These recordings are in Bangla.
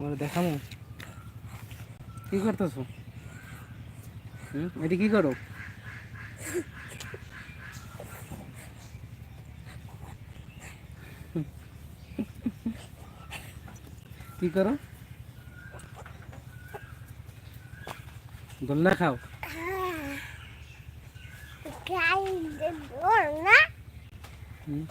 তোমার দেখামো। কি করতেছো? হুম? এটি কি করো? কি করো? দোলনা খাও। হুম।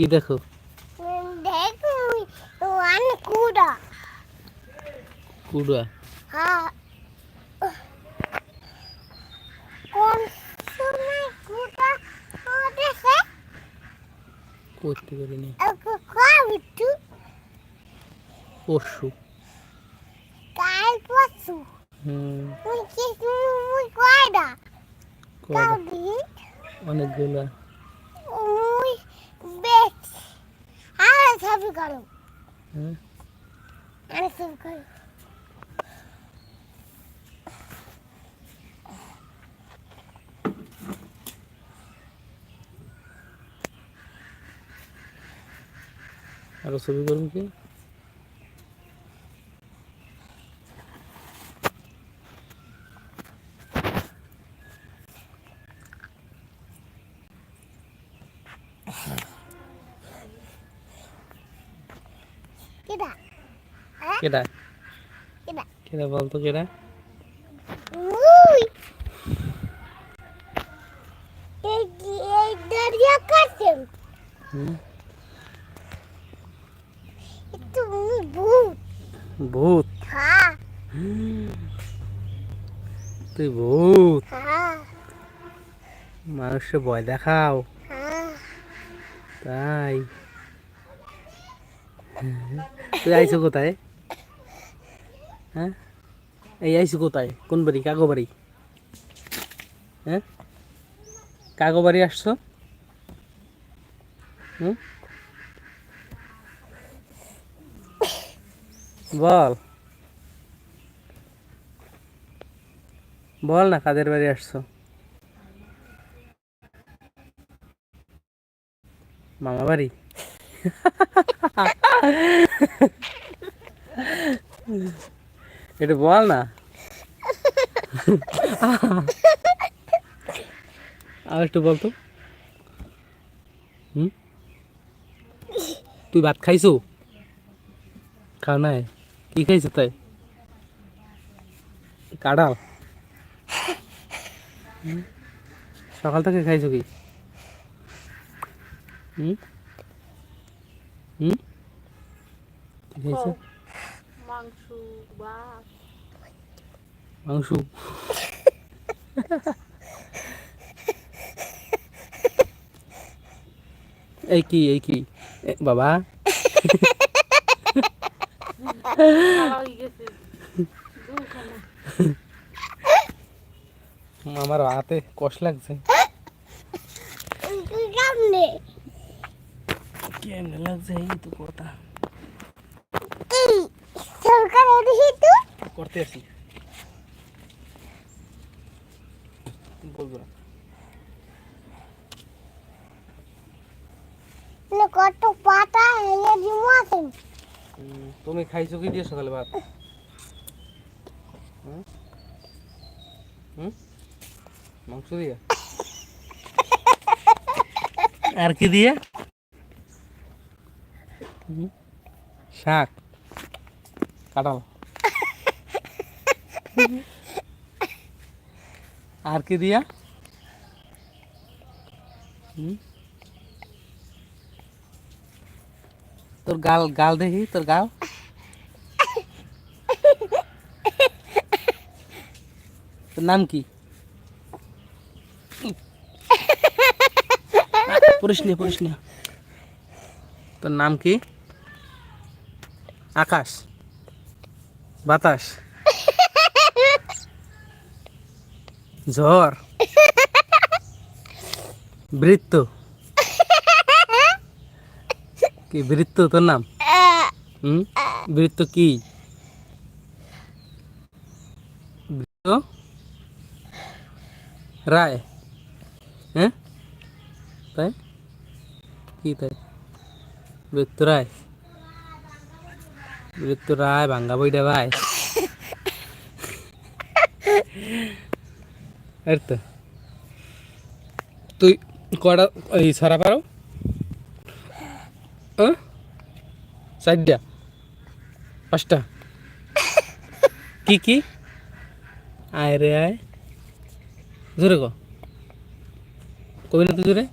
কি দেখো? কুড়া। করতে পারিনি। পশু। কাল পশু। হুম। অনেকগুলা মুই বেচ আর ছবি করো হ্যাঁ। আর ছবি করো। আরও ছবি করুন কি? কেডা? কিটা কেডা? বলতো কেডা? কাছে? হুম? তুমি ভূত? হ্যাঁ। তুই ভূত? হ্যাঁ। মানুষকে ভয় দেখাও। হ্যাঁ। তাই। তুই আইছো কোথায়? হ্যাঁ? এই আইছো কোথায়? কোন বাড়ি? কাগো বাড়ি? হ্যাঁ? কাগো বাড়ি আসছো? হুম? বল। বল না, কাদের বাড়ি আসছো? মামা বাড়ি? এটা বল না। আর একটু বলতো হুম? তুই ভাত খাইছো? খাও নাই। কি খাইছো তাই? হুম? সকাল থেকে খাইছো কি? হুম? হুম? খাইছো মাংস ভাত মাংস এই কি এই কি এ, বাবা খাওয়া হয়ে গেছে দুখানা আমার হাতে কষ লাগছে তুই কেমনে কেমনে লাগছে এই তো কথা এই সরকার দেখি তো করতে আসি। বলব না। না কত পাতা হেলে দিমু আছেন তুমি খাইছো কি দিয়ে সকালে ভাত? হুম? হুম? মাংস দিয়ে? আর কি দিয়ে? শাক। কাঁঠাল। আর কি দিয়া? তোর গাল গাল দেখি, তোর গাল। তোর নাম কি? পড়িস নে পড়িস নে তোর নাম কি? আকাশ। বাতাস। ঝড়। বৃত্ত। কি বৃত্ত তোর নাম? হুম? বৃত্ত কি? বৃত্ত? রায়। হ্যাঁ? তাই? কি তাই? বৃত্ত রায়। বৃত্ত রায়, ভাঙ্গা বইটা ভাই। আর তো তুই কটা এই সারা পারো? চারটা? পাঁচটা? কি কি? আয় রে আয়। জোরে ক। কবি না তুই জোরে?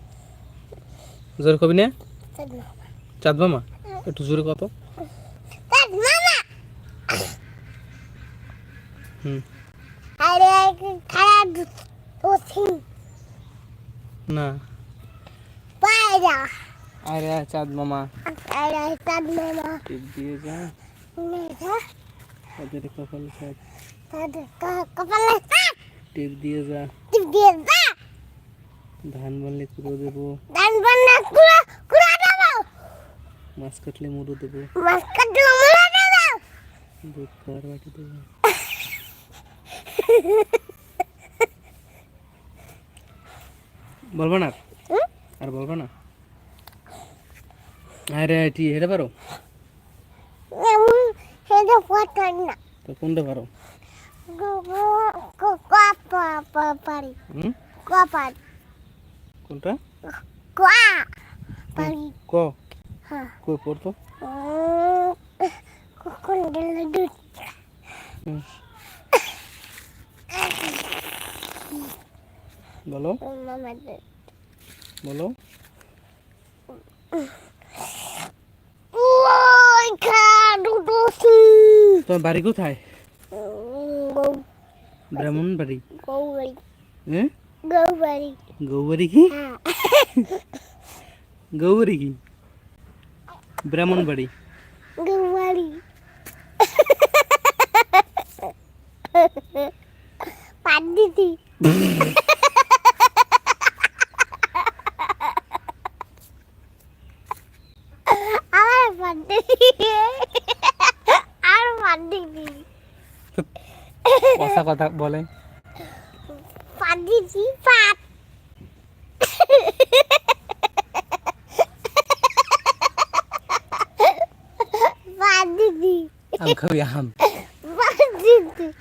জোরে কবি না? চাঁদ মামা? একটু জোরে কত হুম। না। পায়রা আয় রে আয় চাঁদ মামা। আরে তার মামা। টিপ দিয়ে যা। ওদের কপাল চাঁদ তাদের কপালে টিপ দিয়ে যা। টিপ দিয়ে ধান বানলে কুড়ো দেবো। দান বান্না কুড়া কুড়া মাছ কাটলে মুড়ো দেবো। মাছ কাটে মুলা দাও দুধ খাওয়ার বাটি দেবো। বলব না? আর? বলব না? আরে এটি হেঁটে পারো? সেটা পটার না। তো কোনটা পারো? পারি। পারি। কোনটা? কোয়া পারি। ক? হ্যাঁ। কই পড়তো? কোন গেল দুধ হুম। বলো মামা দুধ বলো ওই খা দুদুসি তোমার বাড়ি কোথায় গৌ ব্রাহ্মণ বাড়ি গৌবাড়ি হ্যাঁ গৌবাড়ি গৌবাড়ি কি হ্যাঁ গৌবাড়ি কি ব্রাহ্মণ বাড়ি গৌবাড়ি পাদ্দিতি আমার পাদ্দিতি আর পাদ্দিতি কথা কথা বলে? পাত। আম খাবি আম?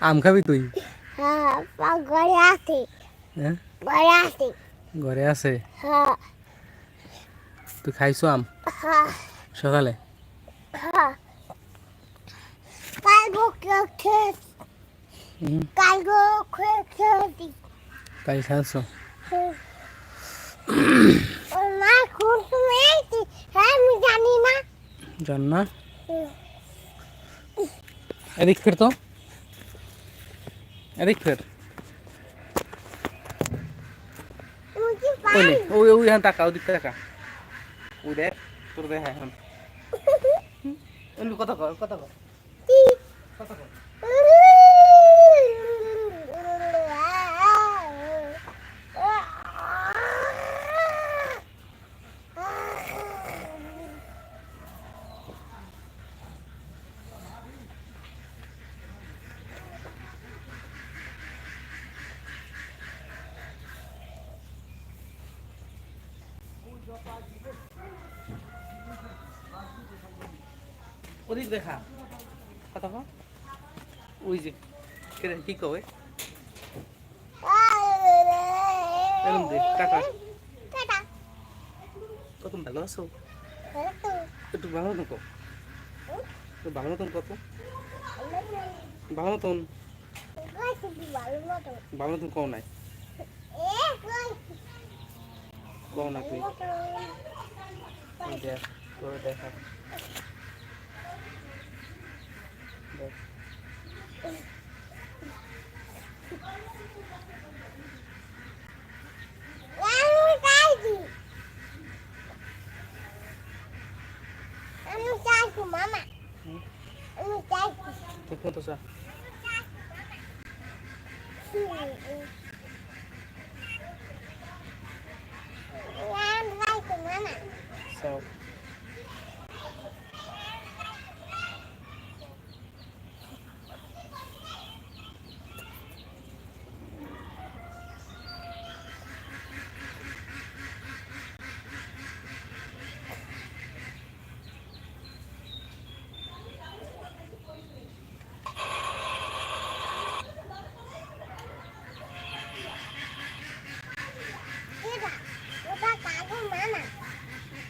আম খাবি তুই? হ্যাঁ ঘরে আছে। হ্যাঁ? ঘরে আছে। ঘরে আছে? হ্যাঁ। তুই খাইছো আম? সকালে? হ্যাঁ। তাই এসেছি হ্যাঁ জানি না। জান না এদিক ফের তো। এদিক ফের। ওই ওই ওই হ্যাঁ তাকা ওদিক তাকা ওই দেখ তোর দেখ হ্যাঁ হ্যাঁ। কথা কর কথা কর। কথা কর। ওদিক দেখা। কথা ওই যে কে রে, কি কবে এরম দে টাকা কত ভালো আছো? একটু ভালো মতন কো ভালো মতন কত ভালো মতন। ভালো মতন কও নাই। কও না তুই। দেখা দেখ। আমি চাইছি মামা আমি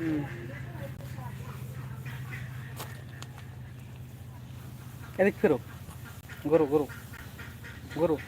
Hum. Ele que virou. Guru, guru. Guru.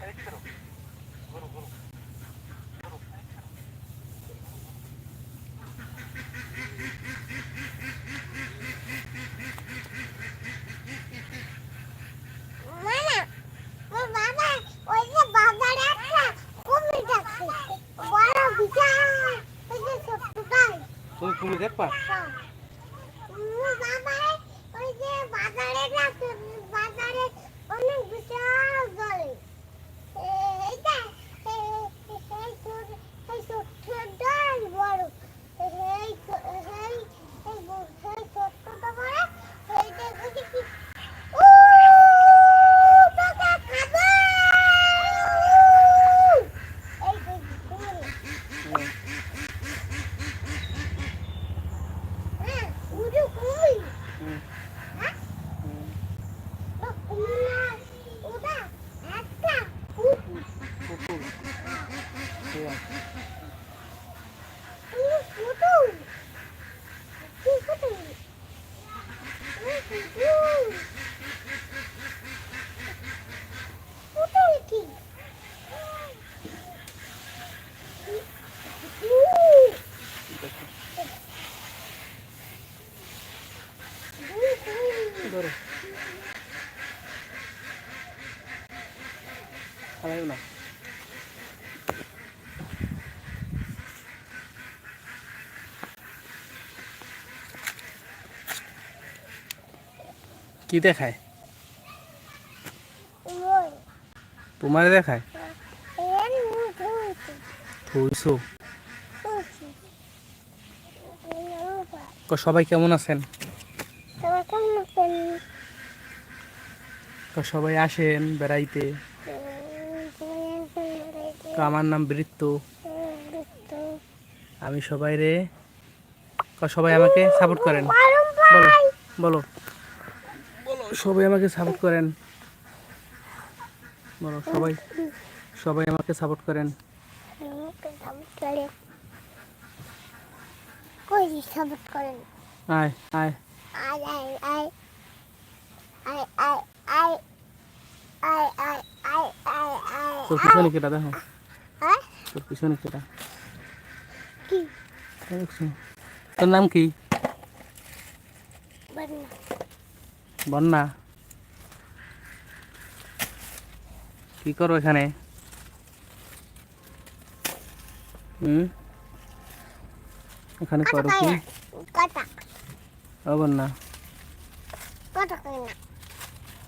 বাজারে বাজারে অনেক বিশাল জলে এইটা এই ছোট এই ছোট্টটাই বড় এই এই এই এই ছোট্টটা বড় এইটা বুঝি কি ও বাবা খাবে এই যে কুমির হুম। হ্যাঁ উড়ু কুমির হুম। হ্যাঁ হুম। ও কুমির ওটা একটা কুকুর কুকুর ঠিক আছে। কুকুর কুকুর কুকুর কুকুর কি ঠিক আছে। কুকুর ধরো খালাইও না কি দেখায়? তোমারে দেখায়? থুইছো সবাই কেমন আছেন? তো সবাই আসেন বেড়াইতে। তো আমার নাম বৃত্ত। আমি সবাই রে। সবাই আমাকে সাপোর্ট করেন। বলো বলো। সবাই আমাকে সাপোর্ট করেন। বলো সবাই সবাই আমাকে সাপোর্ট করেন। সাপোর্ট আয় আয়। তোর পিছনে কেটা দেখো। আই তোর পিছনে কেটা। কি? তোর নাম কি? বন্যা। কি করো এখানে? হুম? এখানে করো কি? বন্যা।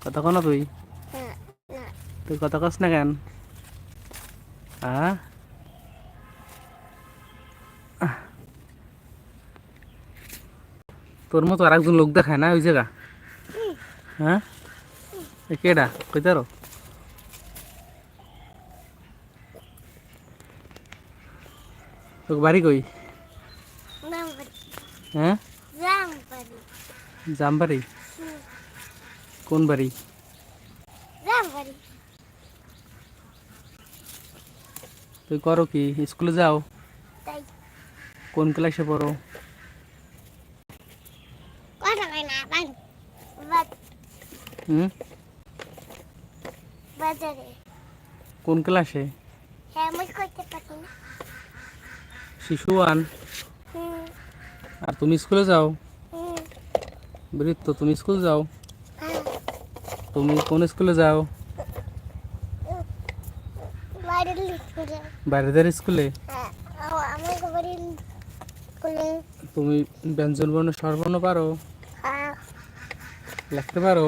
কথা কো না তুই? হ্যাঁ তুই কথা কস না কেন? আ? তোর মতো আর একজন লোক দেখায় না ওই জায়গা? হ্যাঁ? কেডা? কইতারো তোর? বাড়ি কই? বাড়ি হ্যাঁ? জামবাড়ি? কোন বাড়ি? তুই করো কি? স্কুলে যাও? কোন ক্লাসে পড়ো কত কয় না বাড়ি বাদ- হুম? বাজারে। কোন ক্লাসে? হ্যাঁ করতে পারি না। শিশু ওয়ান? আর তুমি স্কুলে যাও? বৃত্ত তুমি স্কুল যাও? হ্যাঁ। তুমি কোন স্কুলে যাও? বাইরেদের স্কুলে? হ্যাঁ তুমি ব্যঞ্জন বর্ণ স্বরবর্ণ পারো? লিখতে পারো?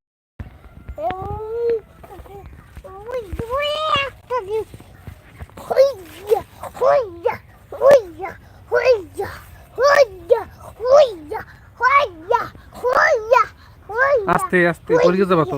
আস্তে আস্তে পরিচিত পাতো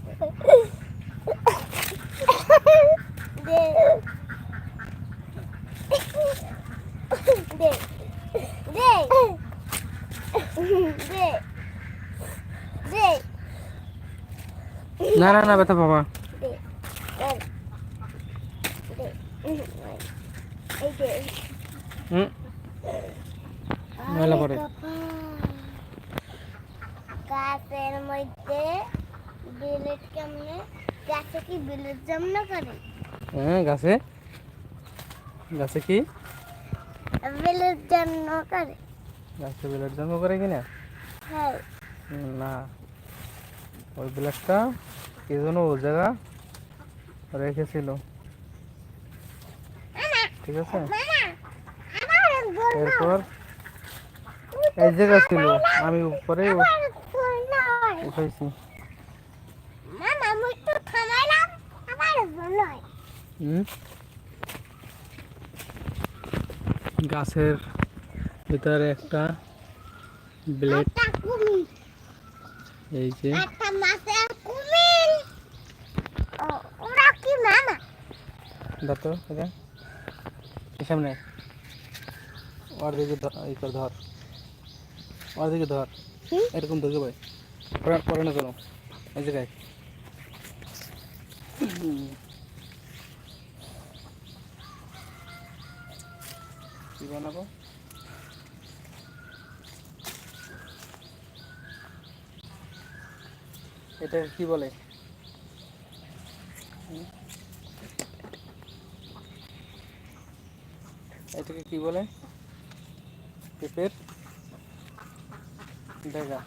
না না না ব্যথা বাবা। হুম। ময়লা পড়ে। গাছের মধ্যে বিলেট কেমনে? গাছে কি বিলেট জন্ম করে? হ্যাঁ গাছে। গাছে কি? বিলেট জন্ম করে। গাছে ব্লাড জন্ম করে কিনা? হ্যাঁ। না। ওই ব্ল্যাকটা কে যেন ও জায়গা রেখেছিল ঠিক আছে এরপর এক জায়গা ছিল আমি উপরে উঠাইছি গাছের ভিতরে একটা ব্লেড এই যে দাঁতো এটা সামনে। ওর দিকে ই কর ধর। ওর দিকে ধর? এরকম ধরকে ভাই। পরে না চলো এই জায়গায়। কি বানাবো? এটা কি বলে? এটাকে কি বলে? পেঁপের দেখা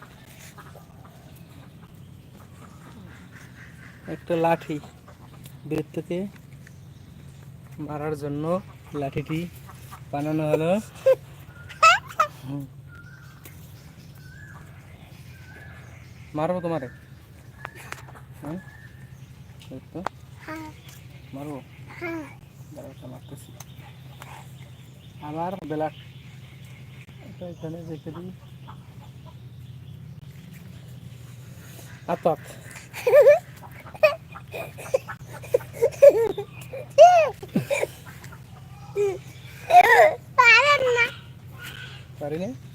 একটা লাঠি বৃত্তকে মারার জন্য লাঠিটি বানানো হলো। মারবো তোমারে? হ্যাঁ মারবো? হ্যাঁ। দাঁড়াও মারতেছি। আবার বেলা এটা এখানে রেখে দিই আতক পারেন না পারি না পারেন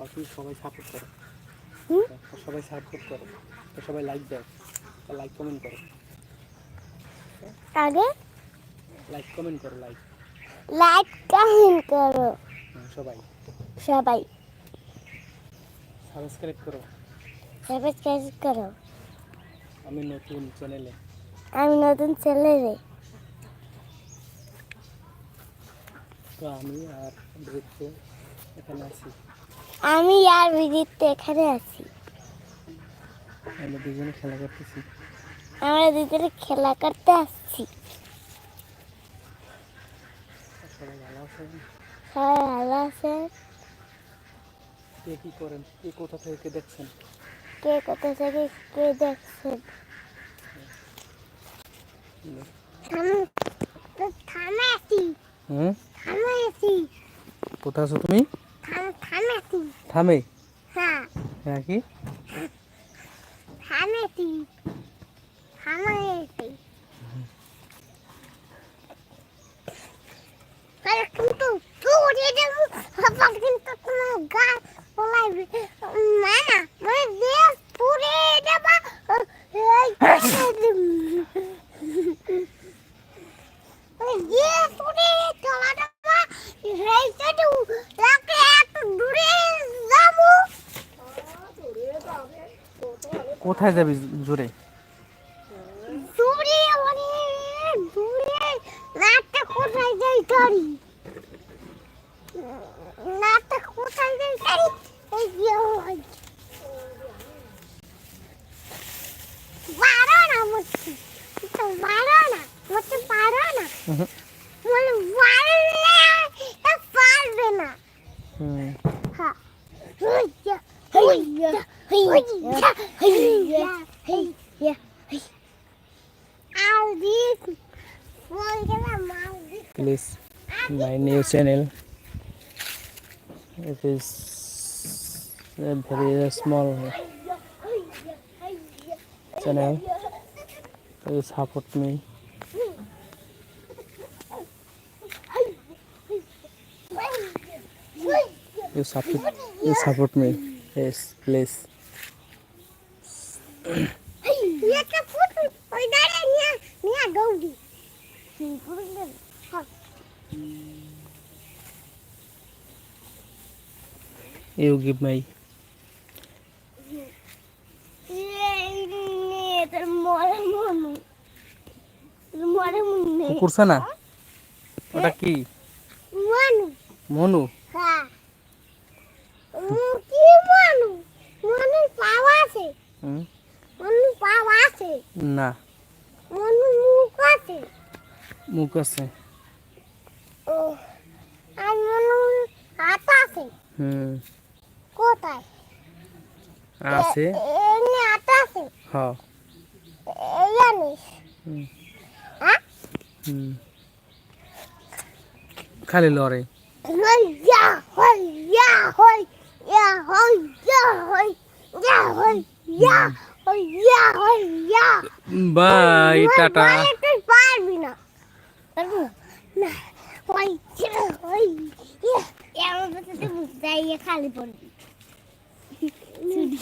কাউকে সবাই সাপোর্ট করো? সবাই সাপোর্ট করো সবাই লাইক দাও লাইক কমেন্ট করো আগে? লাইক কমেন্ট করো লাইক লাইক কমেন্ট করো। সবাই। সবাই। সাবস্ক্রাইব করো। সাবস্ক্রাইব করো। আমি নতুন চ্যানেলে আমি নতুন রে তো আমি আর বৃত্ত এখানে আছি। আমি আর বিদিত এখানে আছি। আমরা দুজনে খেলা করতেছি। আমরা দুজনে খেলা করতে আসছি। সবাই ভালো আছে সবাই ভালো আছে। কে কি করেন? কে কোথা থেকে দেখছেন? কে কোথা থেকে কে দেখছেন? থামে আছি। হুম? থামে আছি। কোথায় আছো তুমি? থামে? হ্যাঁ। হ্যাঁ কি? থামে আছি থামে আছি কিন্তু তুই দেবো। আবার কিন্তু তোমার গা বলাইবে না মানে দিয়ে পুরে দেবা দিয়ে পুরে চলা দেবা রেখে দেবো রাখে একটু দূরে যাব কোথায় যাবি জোরে? channel it? Is a very small channel. Please support me. You support you support me. Yes please. Thank you. you give me. কুকুরছে না ওটা হ্যাঁ। কি? মনু মনু? হ্যাঁ। কি মনু? মনু পাও আছে। হুম। মনু পাও আছে। না। মনু মুখ আছে। মুখ করছে ও। আর মনু হাত আছে। হুম। কোথায়? আছে। এমনি হাত আছে হ। এই জানিস? হুম। হ্যাঁ? হুম। খালি লড়ে। হইয়া হইয়া হইয়া হইয়া হইয়া হইয়া হইয়া হইয়া বাই টাটা। তুই পারবি না। এমন খালি পড়বি। Squid